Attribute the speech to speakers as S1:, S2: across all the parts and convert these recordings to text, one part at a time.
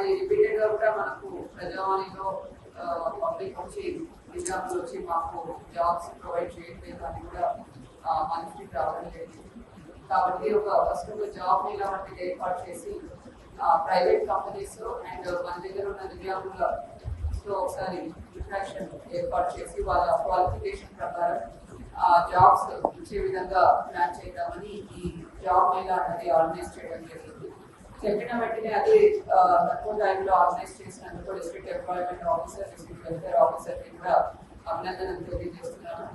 S1: అది రిపీటెడ్గా కూడా మనకు ప్రజావాణిలో పబ్లిక్ వచ్చి నిజాములు వచ్చి మాకు జాబ్స్ ప్రొవైడ్ చేయట్లేదు అని కూడా మనిషికి రావడం లేదు కాబట్టి ఒక ఫస్ట్ ఒక జాబ్ ఇలాంటిది ఏర్పాటు చేసి ప్రైవేట్ కంపెనీస్ అండ్ మన దగ్గర ఉన్న నిజాములతో ఒకసారి ఇంట్రాక్షన్ ఏర్పాటు చేసి వాళ్ళ క్వాలిఫికేషన్ ప్రకారం జాబ్స్ ఇచ్చే విధంగా ప్లాన్ చేద్దామని ఈ జాబ్ మేళ అనేది ఆర్గనైజ్ చేయడం జరిగింది. చెప్పిన వెంటనే అది తక్కువ టైంలో ఆర్గనైజ్ చేసినందుకు district employment officer district welfare ఆఫీసర్కి కూడా అభినందనలు తెలియజేస్తున్నాను.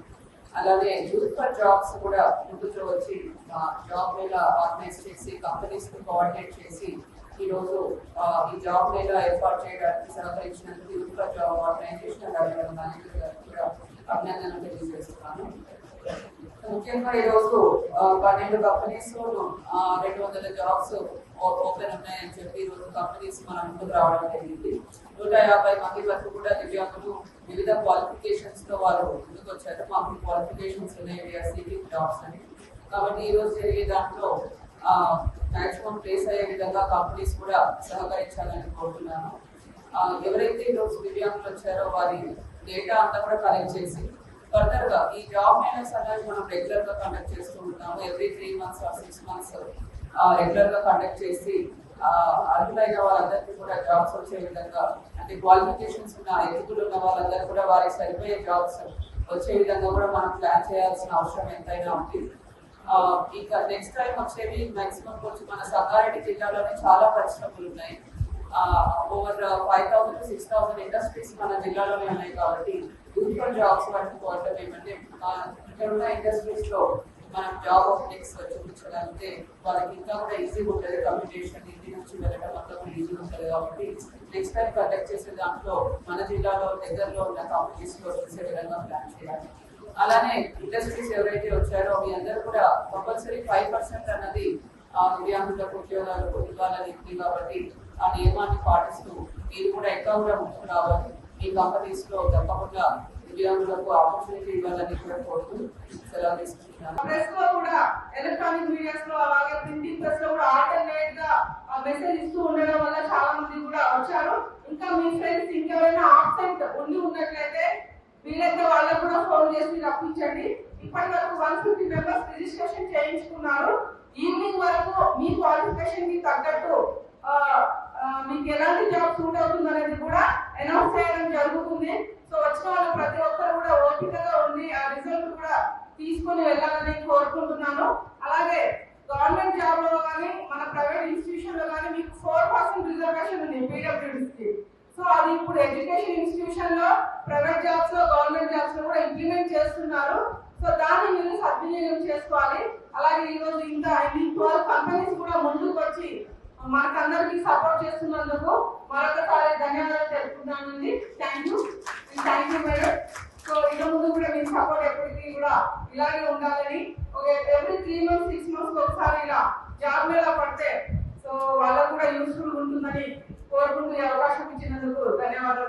S1: అలానే యూత్ ఫర్ జాబ్స్ కూడా ముందుకు వచ్చి జాబ్ మేళా ఆర్గనైజ్ చేసి కంపెనీస్తో కోఆర్డినేట్ చేసి ఈ రోజు ఈ జాబ్ మేళా ఏర్పాటు చేయడానికి సహకరించినందుకు youth for job organisation manager గారికి కూడా అభినందనలు తెలియజేస్తున్నాను. ముఖ్యంగా ఈ రోజు పన్నెండు కంపెనీస్ రెండు వందల జాబ్స్ ఓపెన్ ఉన్నాయని చెప్పి ఈ రోజు కంపెనీస్ మన ముందుకు రావడం జరిగింది. నూట యాభై మంది వరకు కూడా దివ్యాంగులు వివిధ క్వాలిఫికేషన్స్తో వాళ్ళు ముందుకు వచ్చారు. మాకు క్వాలిఫికేషన్స్ ఉన్నాయి సీకింగ్ జాబ్స్ అని. కాబట్టి ఈరోజు జరిగే దాంట్లో మ్యాక్సిమం ప్లేస్ అయ్యే విధంగా కంపెనీస్ కూడా సహకరించాలని కోరుతున్నాను. ఎవరైతే ఈ రోజు దివ్యాంగులు వచ్చారో వారి డేటా అంతా కూడా కలెక్ట్ చేసి ఫర్దర్గా ఈ జాబ్ మేళర్స్ అనేది మనం రెగ్యులర్గా కండక్ట్ చేస్తూ ఉంటాము. Every three months or six months రెగ్యులర్గా కండక్ట్ చేసి ఆ, అర్హులైన వాళ్ళందరికీ కూడా జాబ్స్ వచ్చే విధంగా అంటే క్వాలిఫికేషన్స్ ఉన్న ఎదుగులు ఉన్న వాళ్ళందరూ కూడా వారికి సరిపోయే జాబ్స్ వచ్చే విధంగా కూడా మనం ప్లాన్ చేయాల్సిన అవసరం ఎంతైనా ఉంది. ఇక నెక్స్ట్ టైం వచ్చేవి మ్యాక్సిమం కొంచెం మన సంగారెడ్డి జిల్లాలోనే చాలా పరిశ్రమలు ఉన్నాయి. Over five thousand six thousand industries మన జిల్లాలోనే ఉన్నాయి కాబట్టి యూనిఫర్ జాబ్స్ వాటికి పోవటం ఏమంటే ఇక్కడ ఉన్న ఇండస్ట్రీస్లో మనం జాబ్ ఓపెనింగ్స్ చూపించగలిగితే వాళ్ళకి ఇంకా కూడా ఈజీగా ఉంటుంది. కమ్యూనికేషన్ ఇంటి నుంచి వెళ్ళడం అంతా కూడా ఈజీగా ఉంటుంది కాబట్టి నెక్స్ట్ టైం కండక్ట్ చేసే దాంట్లో మన జిల్లాలో దగ్గరలో ఉన్న కంపెనీస్లో చూసే విధంగా ప్లాన్ చేయాలి. అలానే ఇండస్ట్రీస్ ఎవరైతే వచ్చారో మీ అందరూ కూడా కంపల్సరీ ఫైవ్ పర్సెంట్ అన్నది ఆ దివ్యాంగులకు ఉద్యోగాలకు ఇవ్వాలని ఉంది కాబట్టి ఆ నియమాన్ని పాటిస్తూ మీరు కూడా ఇంకా కూడా ముందుకు రావాలి. మీ కంపెనీస్లో తప్పకుండా దివ్యాంగులకు ఆపర్చునిటీ ఇవ్వాలని కూడా కోరుతూ సెలవు తీసుకుంటున్నాను.
S2: ప్రెస్లో కూడా ఎలక్ట్రానిక్ మీడియాస్లో అలాగే ప్రింటింగ్ ప్రెస్లో కూడా ఆల్టర్నేట్గా మెసేజ్ ఇస్తూ ఉండడం వల్ల చాలా మంది కూడా వచ్చారు. ఇంకా మీ ఫ్రెండ్స్ ఇంకెవరైనా ఆబ్సెంట్ ఉండి ఉన్నట్లయితే వీలైతే వాళ్ళకు కూడా ఫోన్ చేసి రప్పించండి. ఇప్పటి వరకు వన్ ఫిఫ్టీ మెంబర్స్ రిజిస్ట్రేషన్ చేయించుకున్నారు. ఈవినింగ్ వరకు మీ క్వాలిఫికేషన్కి తగ్గట్టు మీకు ఎలాంటి జాబ్ సూట్ అవుతుంది అనేది కూడా అనౌన్స్ చేయడం జరుగుతుంది. సో వచ్చిన వాళ్ళు ప్రతి ఒక్కరు కూడా ఓపికగా ఉండి ఆ రిజల్ట్ కూడా తీసుకొని వెళ్ళాలని కోరుకుంటున్నాను అలాగే గవర్నమెంట్ జాబ్లో కానీ మన ప్రైవేట్ ఇన్స్టిట్యూషన్లో కానీ మీకు ఫోర్ పర్సెంట్ రిజర్వేషన్ ఉంది పీడబ్ల్యూడీకి సో అది ఇప్పుడు ఎడ్యుకేషన్ ఇన్స్టిట్యూషన్లో ప్రైవేట్ జాబ్స్లో గవర్నమెంట్ జాబ్స్లో కూడా ఇంప్లిమెంట్ చేస్తున్నారు. సో దాన్ని మీరు సద్వినియోగం చేసుకోవాలి. అలాగే ఈరోజు ఇంత ఇంకా కంపెనీస్ కూడా ముందుకు వచ్చి మనకందరికీ సపోర్ట్ చేస్తున్నందుకు మరొకసారి ధన్యవాదాలు తెలుపుతున్నానండి thank you thank you madam so ఇక ముందు కూడా మీ సపోర్ట్ ఎప్పటికీ కూడా ఇలాగే ఉండాలని ఒక every three months six months ఒకసారి ఇలా జాబ్ మీద పడితే సో వాళ్ళకు కూడా యూస్ఫుల్ ఉంటుందని కోరుకుంటూ ఈ అవకాశం ఇచ్చినందుకు ధన్యవాదాలు తెలుపుతున్నాను